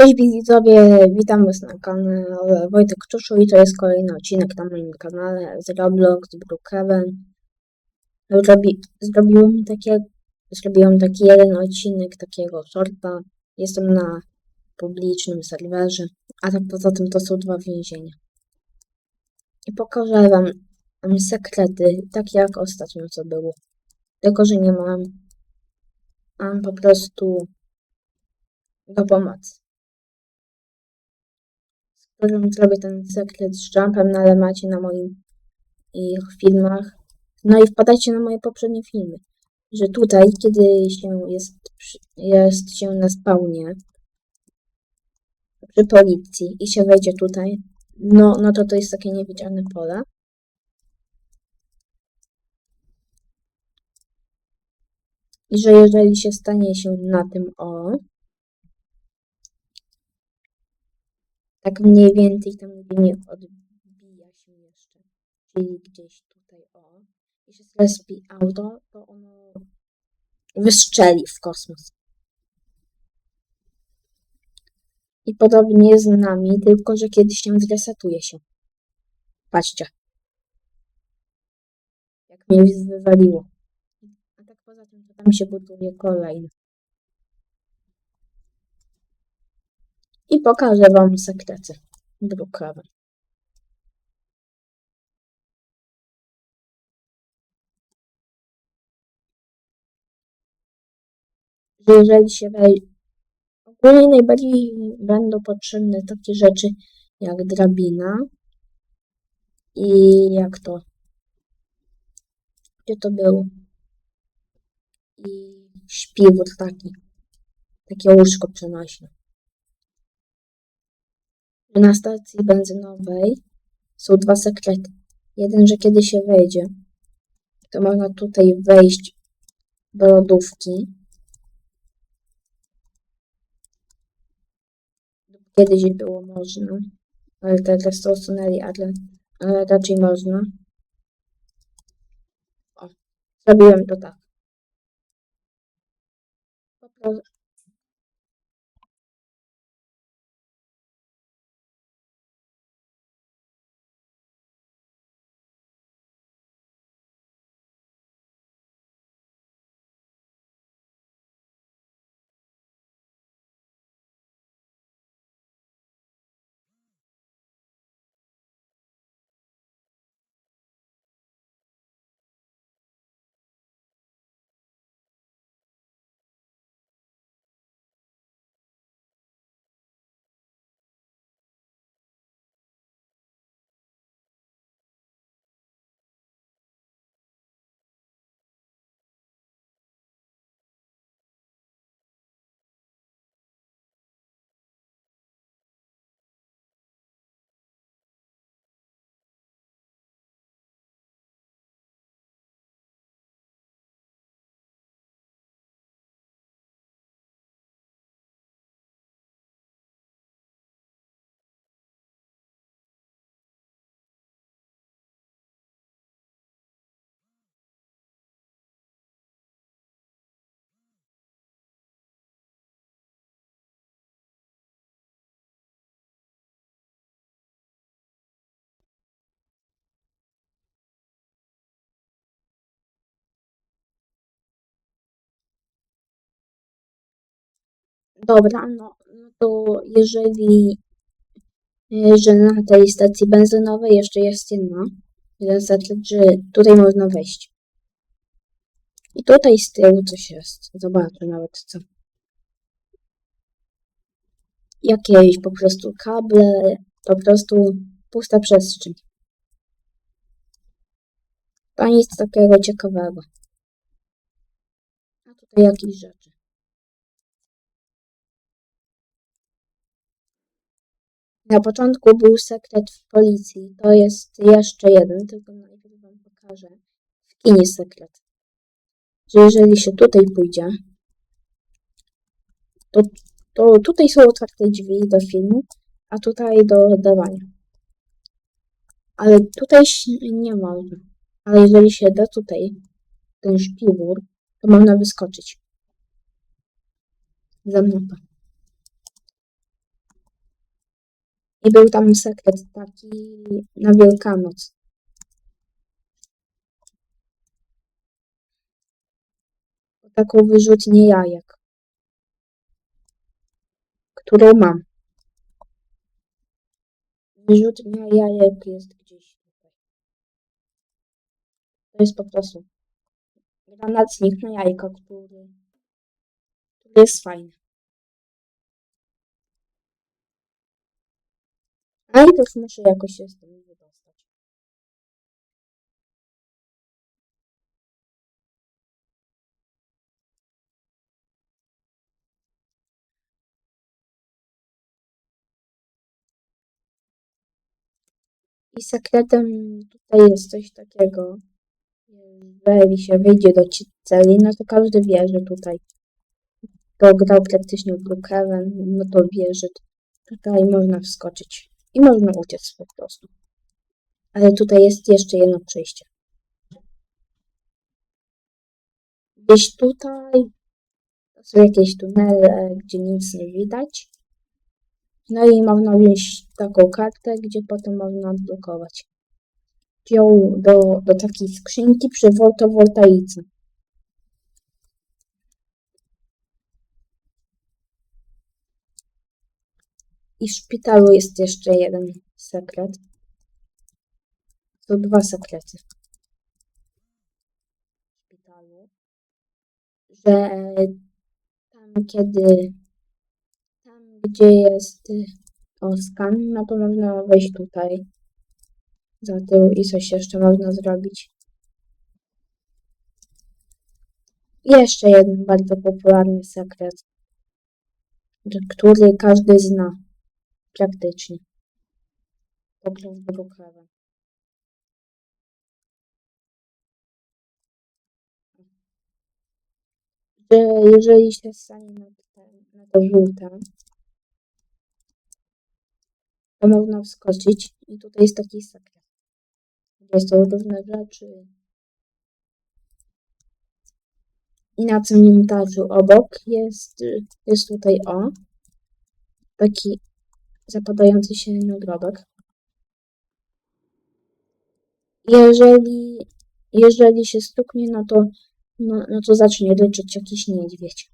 Cześć widzowie, witam was na kanale Wojtek Czuszu i to jest kolejny odcinek na moim kanale z Roblox, Brookhaven. Zrobi, zrobiłem takie, zrobiłem taki jeden odcinek takiego shorta. Jestem na publicznym serwerze, a tak poza tym to są dwa więzienia. I pokażę wam, sekrety, tak jak ostatnio co było. Tylko, że nie mam, mam po prostu do pomocy zrobię ten sekret z jumpem, no ale macie na moim ich filmach. No i wpadajcie na moje poprzednie filmy, że tutaj, kiedy się jest, jest się na spawnie przy policji i się wejdzie tutaj, no, no to to jest takie niewidzialne pole. I że jeżeli się stanie się na tym o, tak mniej więcej tam gdzie nie odbija się jeszcze, czyli gdzieś tutaj o, i się zrespi auto, to ono wystrzeli w kosmos. I podobnie z nami, tylko że kiedyś się zresetuje się. Patrzcie. Jak mnie wywaliło. A tak poza tym, to tam się buduje kolejny. I pokażę wam sekrety. Że jeżeli się wejdzie, ogólnie najbardziej będą potrzebne takie rzeczy jak drabina i jak to, gdzie to było, i śpiwór taki, takie łóżko przenośne. Na stacji benzynowej są dwa sekrety. Jeden, że kiedy się wejdzie, to można tutaj wejść do lodówki. Kiedyś było można, ale teraz to usunęli, ale, ale raczej można. O, zrobiłem to tak. Dobra, no, no to jeżeli, e, że na tej stacji benzynowej jeszcze jest jeden sekret, że tutaj można wejść. I tutaj z tyłu coś jest. Zobaczę nawet co. Jakieś po prostu kable, po prostu pusta przestrzeń. To nic takiego ciekawego. A tutaj jakieś rzeczy. Na początku był sekret w policji. To jest jeszcze jeden, tylko najpierw wam pokażę. W kinie sekret. Że jeżeli się tutaj pójdzie, to, to tutaj są otwarte drzwi do filmu, a tutaj do dawania. Ale tutaj nie można. Ale jeżeli się da tutaj ten śpiwór, to można wyskoczyć. Za I był tam sekret taki na Wielkanoc. Taką wyrzutnię jajek, którą mam. Wyrzutnia jajek jest gdzieś tutaj. To jest po prostu granatnik na jajka, który, który jest fajny. Najpierw muszę jakoś się z tym wydostać. I sekretem tutaj jest coś takiego. Jeżeli się wyjdzie do celi, no to każdy wie, że tutaj kto grał praktycznie w Brookhaven, no to wie, że tutaj można wskoczyć. I można uciec po prostu. Ale tutaj jest jeszcze jedno przejście. Gdzieś tutaj to są jakieś tunele, gdzie nic nie widać. No i można wziąć taką kartę, gdzie potem można odblokować. Ją do, do takiej skrzynki przy fotowoltaice. I w szpitalu jest jeszcze jeden sekret. Są dwa sekrety. W szpitalu. Że tam kiedy tam gdzie jest y, skan, no to można wejść tutaj za tył i coś jeszcze można zrobić. Jeszcze jeden bardzo popularny sekret, który każdy zna praktycznie. Pograł w Brookhaven. Że jeżeli się stanie na, na to żółte, to można wskoczyć i tutaj jest taki sekret. Gdzie są różne rzeczy. I na cmentarzu obok jest, jest tutaj o taki zapadający się nagrobek. Jeżeli, jeżeli się stuknie, no to, no, no to zacznie ryczeć jakiś niedźwiedź.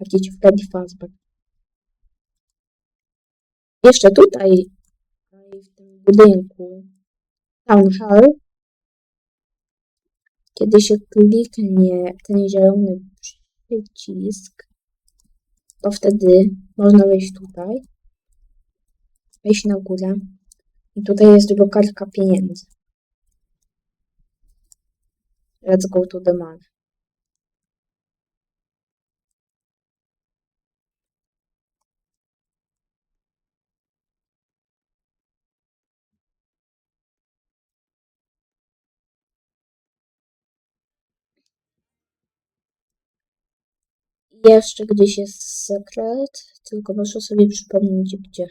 Jakiś Freddy Fazbear. Jeszcze tutaj, w tym budynku Town Hall, kiedy się kliknie ten zielony przycisk, to wtedy można wejść tutaj, wejść na górę i tutaj jest drukarka pieniędzy. Let's go to the man. I Jeszcze gdzieś jest sekret, tylko muszę sobie przypomnieć gdzie.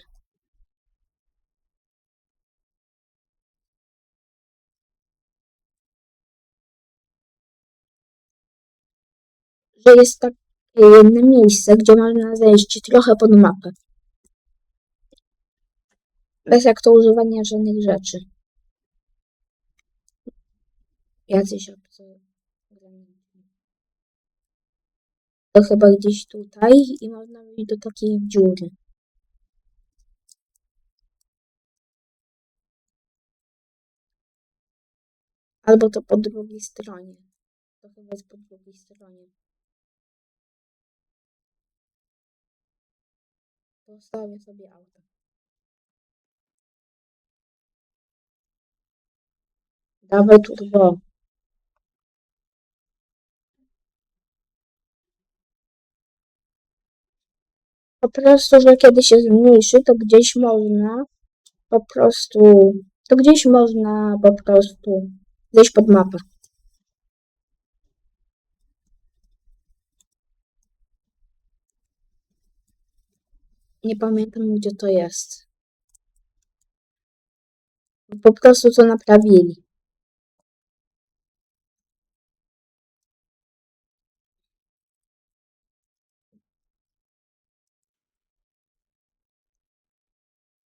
Że jest takie jedno miejsce, gdzie można zejść trochę pod mapę. Bez jak to używania żadnych rzeczy. Jacyś obcy. To chyba gdzieś tutaj i można wejść do takiej dziury. Albo to po drugiej stronie. To chyba jest po drugiej stronie. Postawię sobie auto. Dawaj turbo. Po prostu, że kiedy się zmniejszy, to gdzieś można po prostu, to gdzieś można po prostu zejść pod mapę. Nie pamiętam, gdzie to jest. Po prostu to naprawili.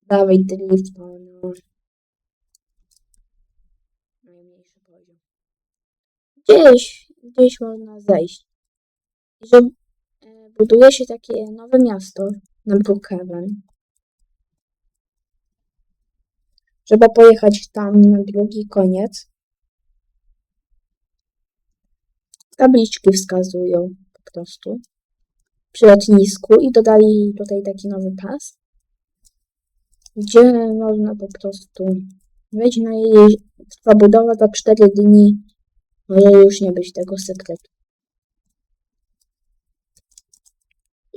Dawaj drift, no. Najmniejszy poziom. Gdzieś, gdzieś można zejść. Że e, buduje się takie nowe miasto na Brookhaven. Trzeba pojechać tam na drugi koniec. Tabliczki wskazują po prostu przy lotnisku i dodali tutaj taki nowy pas, gdzie można po prostu wejść na jej trwa budowa za 4 dni. Może już nie być tego sekretu.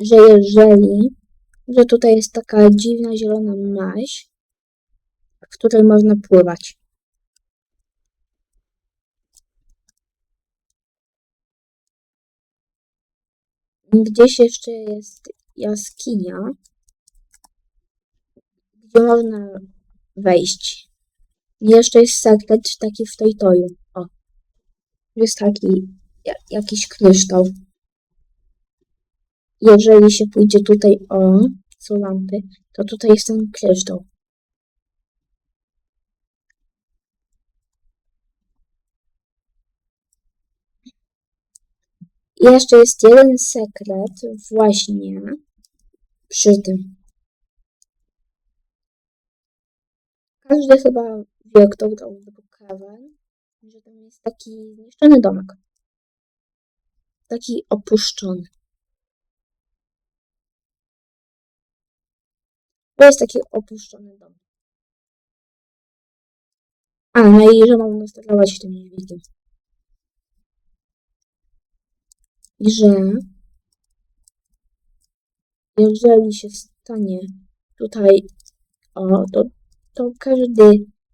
Że jeżeli, że tutaj jest taka dziwna zielona maź, w której można pływać. Gdzieś jeszcze jest jaskinia, gdzie można wejść. Jeszcze jest sekret taki w Toju. O. Jest taki ja- jakiś kryształ. Jeżeli się pójdzie tutaj o, są lampy, to tutaj jest ten kryształ. Jeszcze jest jeden sekret właśnie przy tym. Każdy chyba wie, kto grał w Brookhaven, że tam jest taki zniszczony domek. Taki opuszczony. To jest taki opuszczony dom. A, no i że mam sterować tym niedźwiedziem. I że jeżeli się stanie tutaj o, to, to każdy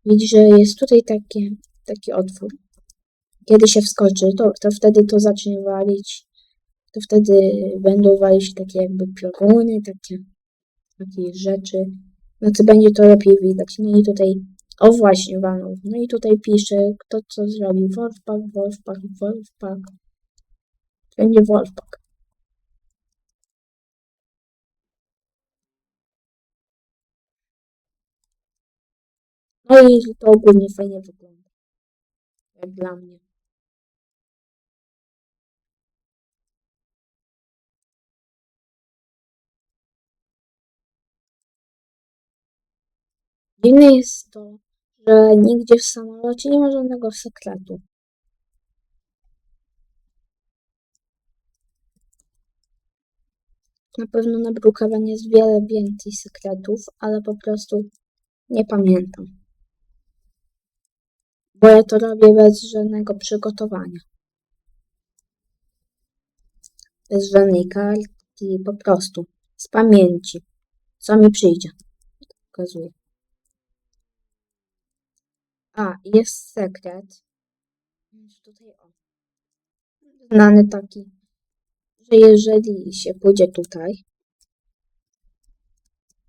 widzi, że jest tutaj takie, taki otwór. Kiedy się wskoczy, to, to wtedy to zacznie walić. To wtedy będą walić takie jakby pioruny, takie, takie rzeczy. No będzie to lepiej widać. No i tutaj, o właśnie, walną. No i tutaj pisze, kto co zrobił. Wolfpack, Wolfpack, Wolfpack. Będzie Wolfpack. No i to ogólnie fajnie wygląda. Jak dla mnie. Dziwne jest to, że nigdzie w samolocie nie ma żadnego sekretu. Na pewno na Brookhaven jest wiele więcej sekretów, ale po prostu nie pamiętam. Bo ja to robię bez żadnego przygotowania. Bez żadnej kartki, po prostu z pamięci. Co mi przyjdzie. Pokazuję. A, jest sekret. Tutaj. Znany taki, że jeżeli się pójdzie tutaj,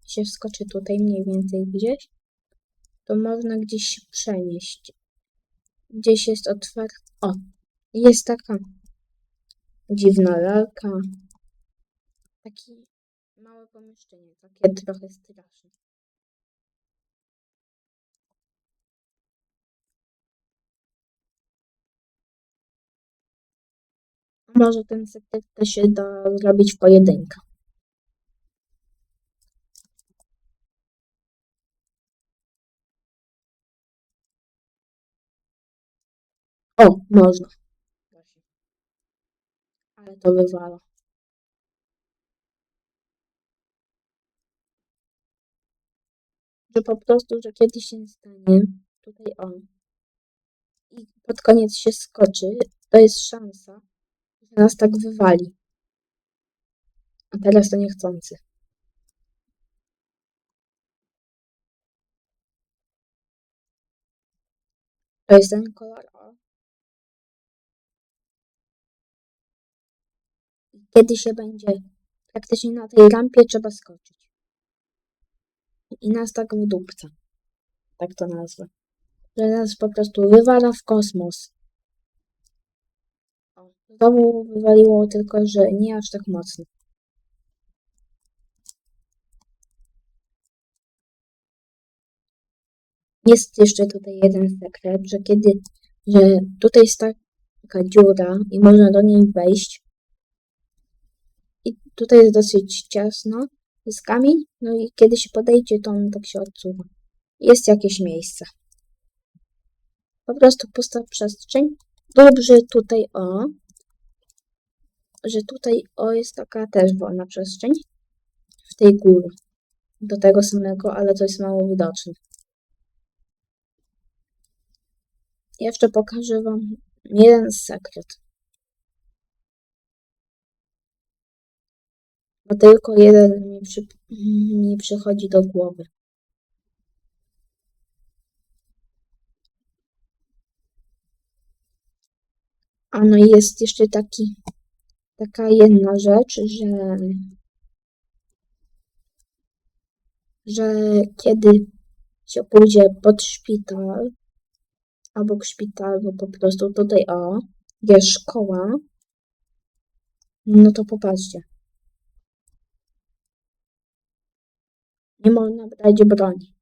się wskoczy tutaj mniej więcej gdzieś, to można gdzieś się przenieść. Gdzieś jest otwarte. O, jest taka dziwna lalka. Takie małe pomieszczenie, takie trochę straszne. Może ten sekret też się da zrobić w pojedynkę. O, można. Ale to wywala. Że po prostu, że kiedyś się stanie, tutaj o, i pod koniec się skoczy, to jest szansa, nas tak wywali. A teraz to niechcący. To jest ten kolor kiedy się będzie praktycznie na tej rampie trzeba skoczyć. I nas tak wydupca. Tak to nazwę. Że nas po prostu wywala w kosmos. Znowu wywaliło tylko, że nie aż tak mocno. Jest jeszcze tutaj jeden sekret, że kiedy, że tutaj jest taka dziura i można do niej wejść. I tutaj jest dosyć ciasno, jest kamień, no i kiedy się podejdzie, to on tak się odsuwa. Jest jakieś miejsce. Po prostu pusta przestrzeń. Dobrze tutaj o, że tutaj o jest taka też wolna przestrzeń w tej górze. Do tego samego, ale to jest mało widoczne. Jeszcze pokażę Wam jeden sekret. Bo tylko jeden mi, przy, mi przychodzi do głowy. A no jest jeszcze taki, taka jedna rzecz, że, że kiedy się pójdzie pod szpital, obok szpitalu, po prostu tutaj o, jest szkoła, no to popatrzcie. Nie można brać broni.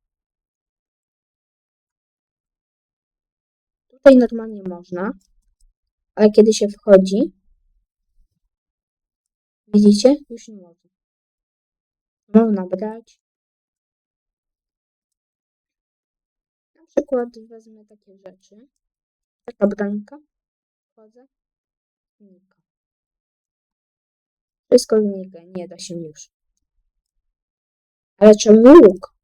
Tutaj normalnie można, ale kiedy się wchodzi, widzicie, już nie można. Można brać. Na przykład wezmę takie rzeczy. Taka brońka. Wchodzę. Znika. Wszystko znika, nie da się już. Ale czemu łuk?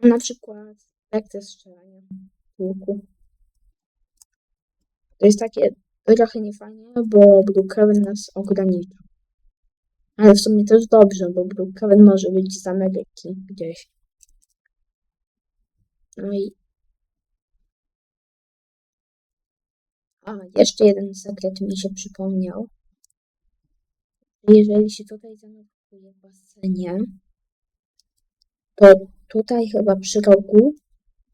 Na przykład lekcje strzelania łuku. To jest takie trochę niefajnie, bo Brookhaven nas ogranicza. Ale w sumie też dobrze, bo Brookhaven może być z Ameryki gdzieś. No i... A, jeszcze jeden sekret mi się przypomniał. Jeżeli się tutaj zanurkuje w basenie, to tutaj chyba przy rogu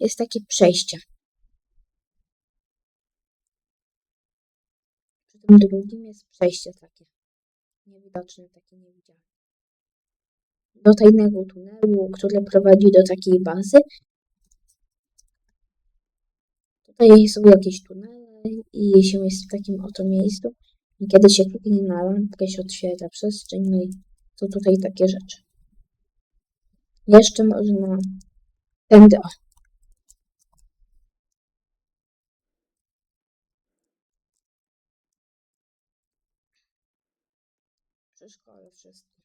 jest takie przejście. Przy tym drugim jest przejście takie. Niewidoczne, takie niewidzialne. Do tajnego tunelu, który prowadzi do takiej bazy. Tutaj są jakieś tunele i się jest w takim oto miejscu. I kiedy się kliknie na lampkę, się otwiera przestrzeń, no i to tutaj takie rzeczy. Jeszcze można tędy, o, przy wszystkie.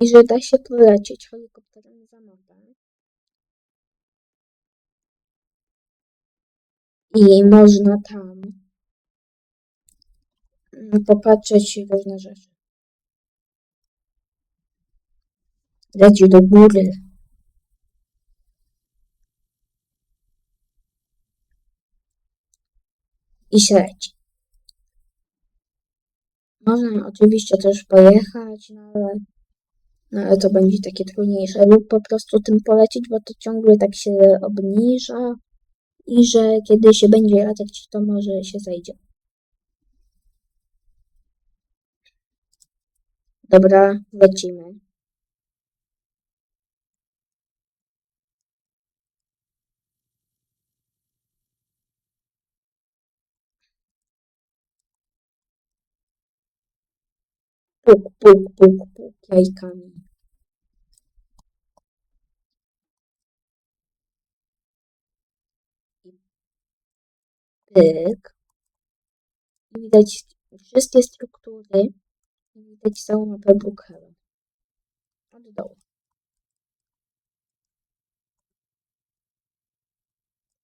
I że da się polecieć helikopterem za mapę. I można tam mm, popatrzeć różne rzeczy. Leci do góry. I leci. Można oczywiście też pojechać, no ale, no ale to będzie takie trudniejsze. Lub po prostu tym polecieć, bo to ciągle tak się obniża i że kiedy się będzie latać, to może się zejdzie. Dobra, lecimy. Puk, puk, puk, puk, jajkami. Pyk. Widać wszystkie struktury. Widać całą mapę Brookhaven. Od dołu.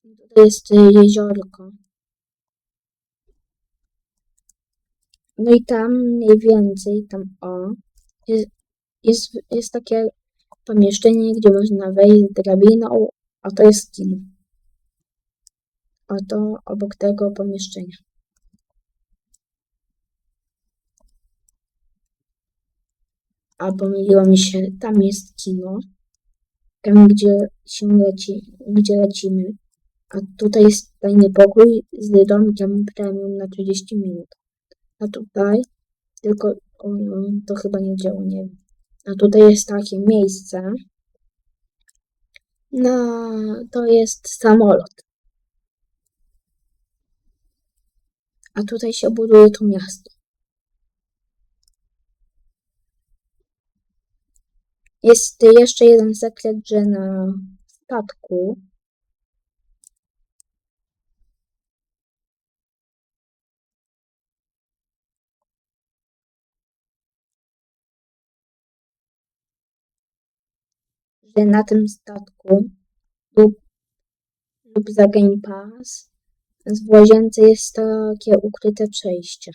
Tutaj jest jeziorko. No i tam mniej więcej, tam o, jest, jest, jest takie pomieszczenie, gdzie można wejść drabiną, a to jest kino. Oto obok tego pomieszczenia. A pomyliło mi się, tam jest kino, tam gdzie się leci, gdzie lecimy, A tutaj jest tajny pokój z domkiem premium na 30 minut. A tutaj tylko o, no, to chyba nie działa, nie wiem. A tutaj jest takie miejsce. No, to jest samolot. A tutaj się buduje to miasto. Jest jeszcze jeden sekret, że na statku że na tym statku lub, lub za Game Pass łazience jest takie ukryte przejście.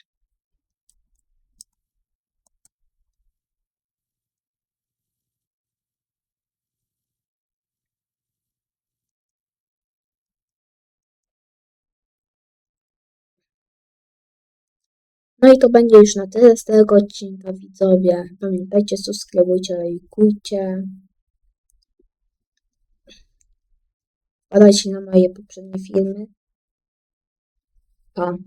No i to będzie już na tyle z tego odcinka, widzowie. Pamiętajcie, subskrybujcie, lajkujcie. Wpadajcie na moje poprzednie filmy. Pa.